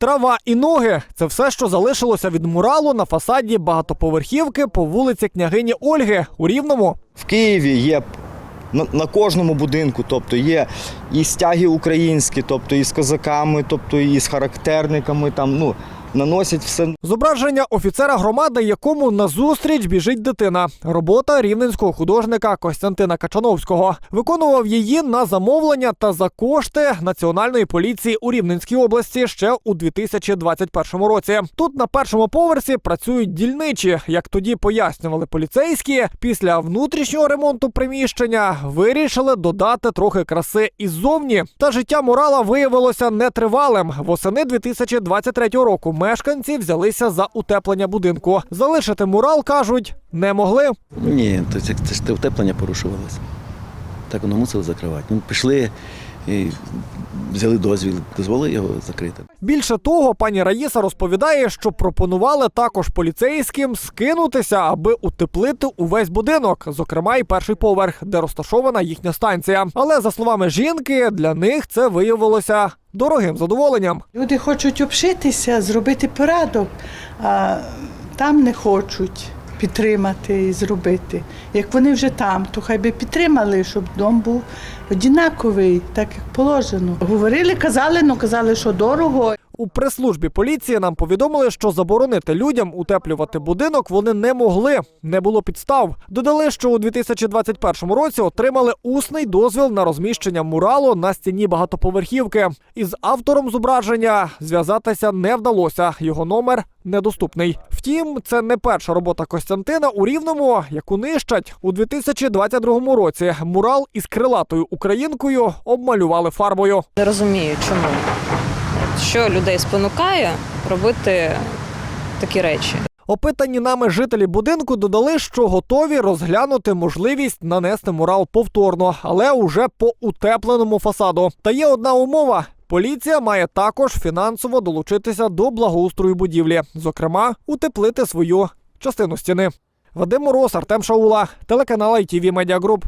Трава і ноги це все, що залишилося від муралу на фасаді багатоповерхівки по вулиці княгині Ольги у Рівному. В Києві є на, кожному будинку, тобто є і стяги українські, тобто і з козаками, тобто і з характерниками, там ну наносять все Зображення офіцера громади, якому назустріч біжить дитина. Робота рівненського художника Костянтина Качановського. Виконував її на замовлення та за кошти Національної поліції у Рівненській області ще у 2021 році. Тут на першому поверсі працюють дільничі. Як тоді пояснювали поліцейські, після внутрішнього ремонту приміщення вирішили додати трохи краси іззовні. Та життя мурала виявилося нетривалим. Восени 2023 року мешканці взялися за утеплення будинку. Залишити мурал кажуть не могли. Ні, то це, це ж те утеплення порушувалося. Так воно мусило закривати. Ну, пішли, і взяли дозвіл, дозволили його закрити. Більше того, пані Раїса розповідає, що пропонували також поліцейським скинутися, аби утеплити увесь будинок, зокрема і перший поверх, де розташована їхня станція. Але за словами жінки, для них це виявилося дорогим задоволенням. Люди хочуть обшитися, зробити порядок, а там не хочуть підтримати і зробити. Як вони вже там, то хай би підтримали, щоб дом був однаковий, так як положено. Говорили, казали, ну казали, що дорого. У прес-службі поліції нам повідомили, що заборонити людям утеплювати будинок вони не могли, не було підстав. Додали, що у 2021 році отримали усний дозвіл на розміщення муралу на стіні багатоповерхівки. Із автором зображення зв'язатися не вдалося. Його номер недоступний. Втім, це не перша робота Костянтина у Рівному, яку нищать у 2022 році. Мурал із крилатою українкою обмалювали фарбою. Не розумію, чому. Що людей спонукає робити такі речі. Опитані нами жителі будинку додали, що готові розглянути можливість нанести мурал повторно, але уже по утепленому фасаду. Та є одна умова. Поліція має також фінансово долучитися до благоустрою будівлі, зокрема, утеплити свою частину стіни. Вадим Мороз, Артем Шаула, телеканал ITV Media Group.